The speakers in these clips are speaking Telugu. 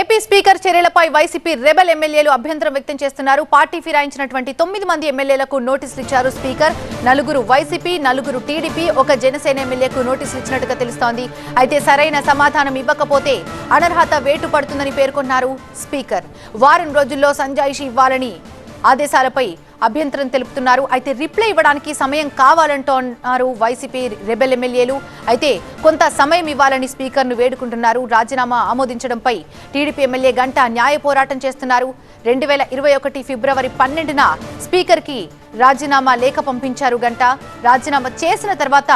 ఏపీ స్పీకర్ చర్యలపై వైసీపీ రెబల్ ఎమ్మెల్యేలు అభ్యంతరం వ్యక్తం చేస్తున్నారు. పార్టీ ఫిరాయించినటువంటి తొమ్మిది మంది ఎమ్మెల్యేలకు నోటీసులు ఇచ్చారు స్పీకర్. నలుగురు వైసీపీ నలుగురు టీడీపీ ఒక జనసేన ఎమ్మెల్యేకు నోటీసులు ఇచ్చినట్టుగా తెలుస్తోంది. అయితే సరైన సమాధానం ఇవ్వకపోతే అనర్హత వేటు పడుతుందని పేర్కొన్నారు స్పీకర్. వారం రోజుల్లో సంజాయిషి ఇవ్వాలని ఆదేశాలపై అభ్యంతరం తెలుపుతున్నారు. అయితే రిప్లై ఇవ్వడానికి సమయం కావాలంటున్నారు వైసీపీ రెబెల్ ఎమ్మెల్యేలు. అయితే కొంత సమయం ఇవ్వాలని స్పీకర్ను వేడుకుంటున్నారు. రాజీనామా ఆమోదించడంపై టీడీపీ ఎమ్మెల్యే గంట న్యాయ పోరాటం చేస్తున్నారు. రెండు వేల ఇరవై ఒకటి ఫిబ్రవరి పన్నెండున స్పీకర్కి రాజీనామా లేఖ పంపించారు గంట. రాజీనామా చేసిన తర్వాత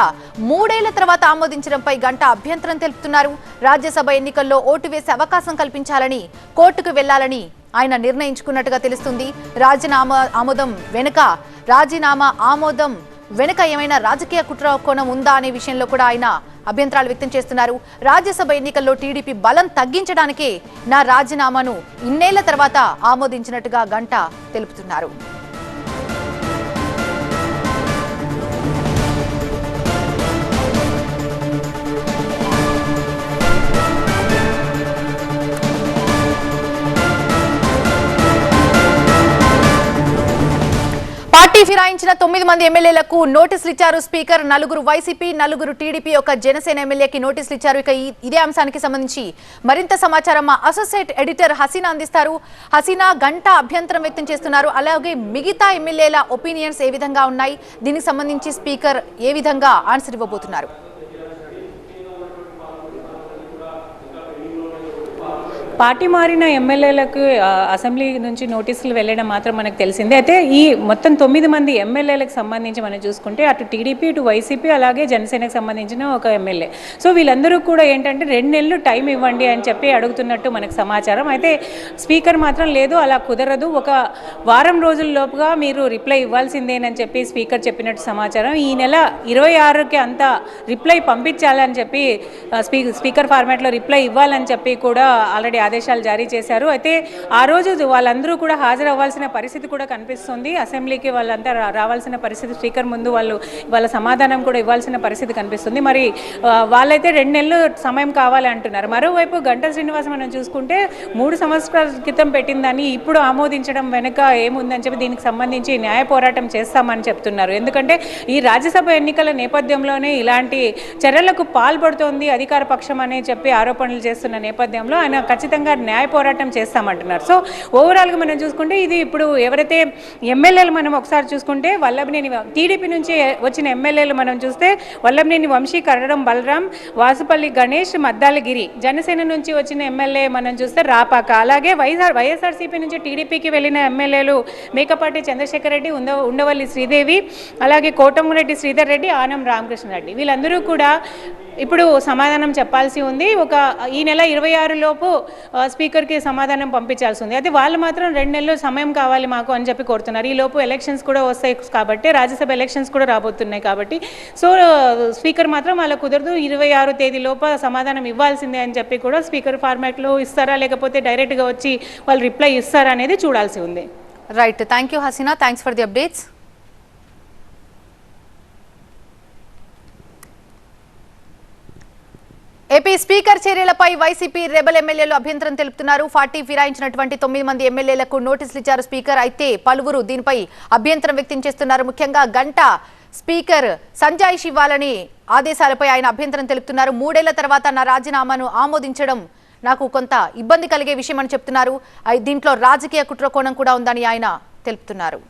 మూడేళ్ళ తర్వాత ఆమోదించడంపై గంట అభ్యంతరం తెలుపుతున్నారు. రాజ్యసభ ఎన్నికల్లో ఓటు వేసే అవకాశం కల్పించాలని కోర్టుకు వెళ్ళాలని ఆయన నిర్ణయించుకున్నట్టుగా తెలుస్తుంది. రాజీనామా ఆమోదం వెనుక రాజీనామా ఆమోదం వెనుక ఏమైనా రాజకీయ కుట్ర కోణం ఉందా అనే విషయంలో కూడా ఆయన అభ్యంతరాలు వ్యక్తం చేస్తున్నారు. రాజ్యసభ ఎన్నికల్లో టీడీపీ బలం తగ్గించడానికే నా రాజీనామాను ఇన్నేళ్ళ తర్వాత ఆమోదించినట్టుగా గంట తెలుపుతున్నారు. పార్టీ ఫిరాయించిన తొమ్మిది మంది ఎమ్మెల్యేలకు నోటీసులు ఇచ్చారు స్పీకర్. నలుగురు వైసీపీ నలుగురు టీడీపీ ఒక జనసేన ఎమ్మెల్యేకి నోటీసులు ఇచ్చారు. ఇక ఇదే అంశానికి సంబంధించి మరింత సమాచారం మా అసోసియేట్ ఎడిటర్ హసీనా అందిస్తారు. హసీనా గంట అభ్యంతరం వ్యక్తం చేస్తున్నారు. అలాగే మిగతా ఎమ్మెల్యేల ఒపీనియన్స్ ఏ విధంగా ఉన్నాయి? దీనికి సంబంధించి స్పీకర్ ఏ విధంగా ఆన్సర్ ఇవ్వబోతున్నారు? పార్టీ మారిన ఎమ్మెల్యేలకు అసెంబ్లీ నుంచి నోటీసులు వెళ్ళడం మాత్రం మనకు తెలిసిందే. అయితే ఈ మొత్తం తొమ్మిది మంది ఎమ్మెల్యేలకు సంబంధించి మనం చూసుకుంటే అటు టీడీపీ ఇటు వైసీపీ అలాగే జనసేనకు సంబంధించిన ఒక ఎమ్మెల్యే. సో వీళ్ళందరూ కూడా ఏంటంటే రెండు నెలలు టైం ఇవ్వండి అని చెప్పి అడుగుతున్నట్టు మనకు సమాచారం. అయితే స్పీకర్ మాత్రం లేదు అలా కుదరదు. ఒక వారం రోజుల లోపుగా మీరు రిప్లై ఇవ్వాల్సిందేనని చెప్పి స్పీకర్ చెప్పినట్టు సమాచారం. ఈ నెల ఇరవై ఆరుకి అంతా రిప్లై పంపించాలని చెప్పి స్పీ స్పీకర్ ఫార్మాట్లో రిప్లై ఇవ్వాలని చెప్పి కూడా ఆల్రెడీ ఆదేశాలు జారీ చేశారు. అయితే ఆ రోజు వాళ్ళందరూ కూడా హాజరు అవ్వాల్సిన పరిస్థితి కూడా కనిపిస్తుంది. అసెంబ్లీకి వాళ్ళంతా రా- రావాల్సిన పరిస్థితి స్పీకర్ ముందు వాళ్ళు వాళ్ళ సమాధానం కూడా ఇవ్వాల్సిన పరిస్థితి కనిపిస్తుంది. మరి వాళ్ళైతే రెండు నెలలు సమయం కావాలి అంటున్నారు. మరోవైపు గంటా శ్రీనివాస్ మనం చూసుకుంటే మూడు సంవత్సరాల క్రితం పెట్టిందని ఇప్పుడు ఆమోదించడం వెనుక ఏముందని చెప్పి దీనికి సంబంధించి న్యాయ పోరాటం చేస్తామని చెప్తున్నారు. ఎందుకంటే ఈ రాజ్యసభ ఎన్నికల నేపథ్యంలోనే ఇలాంటి చర్యలకు పాల్పడుతోంది అధికార పక్షం అని చెప్పి ఆరోపణలు చేస్తున్న నేపథ్యంలో ఆయన ఖచ్చితంగా ఖచ్చితంగా న్యాయ పోరాటం చేస్తామంటున్నారు. సో ఓవరాల్గా మనం చూసుకుంటే ఇది ఇప్పుడు ఎవరైతే ఎమ్మెల్యేలు మనం ఒకసారి చూసుకుంటే వల్లభనేని టీడీపీ నుంచి వచ్చిన ఎమ్మెల్యేలు మనం చూస్తే వల్లభనేని వంశీ కరడం బలరాం వాసుపల్లి గణేష్ మద్దాలగిరి జనసేన నుంచి వచ్చిన ఎమ్మెల్యే మనం చూస్తే రాపాక. అలాగే వైఎస్ఆర్ వైఎస్ఆర్సీపీ నుంచి టీడీపీకి వెళ్ళిన ఎమ్మెల్యేలు మేకపాటి చంద్రశేఖర్ రెడ్డి ఉండ ఉండవల్లి శ్రీదేవి అలాగే కోటమిరెడ్డి శ్రీధర్ రెడ్డి ఆనం రామకృష్ణ రెడ్డి వీళ్ళందరూ కూడా ఇప్పుడు సమాధానం చెప్పాల్సి ఉంది. ఒక ఈ నెల ఇరవై ఆరు లోపు స్పీకర్కి సమాధానం పంపించాల్సి ఉంది. అయితే వాళ్ళు మాత్రం రెండు నెలలు సమయం కావాలి మాకు అని చెప్పి కోరుతున్నారు. ఈ లోపు ఎలక్షన్స్ కూడా వస్తాయి కాబట్టి రాజ్యసభ ఎలక్షన్స్ కూడా రాబోతున్నాయి కాబట్టి. సో స్పీకర్ మాత్రం వాళ్ళ కుదరదు. ఇరవై ఆరు తేదీ లోప సమాధానం ఇవ్వాల్సిందే అని చెప్పి కూడా స్పీకర్ ఫార్మాట్లో ఇస్తారా లేకపోతే డైరెక్ట్గా వచ్చి వాళ్ళు రిప్లై ఇస్తారా అనేది చూడాల్సి ఉంది. Right thank you Haseena thanks for the updates AP speaker చర్యలపై వైసీపీ రెబల్ ఎమ్మెల్యేలు అభ్యంతరం తెలుపుతున్నారు. పార్టీ ఫిరాయించినటువంటి తొమ్మిది మంది ఎమ్మెల్యేలకు నోటీసులు ఇచ్చారు స్పీకర్. అయితే పలువురు దీనిపై అభ్యంతరం వ్యక్తం చేస్తున్నారు. ముఖ్యంగా గంట స్పీకర్ సంజాయిష్ ఇవ్వాలని ఆదేశాలపై ఆయన అభ్యంతరం తెలుపుతున్నారు. మూడేళ్ళ తర్వాత నా రాజీనామాను ఆమోదించడం నాకు కొంత ఇబ్బంది కలిగే విషయం అని చెప్తున్నారు దీంట్లో రాజకీయ కుట్రకోణం కూడా ఉందని ఆయన తెలుపుతున్నారు.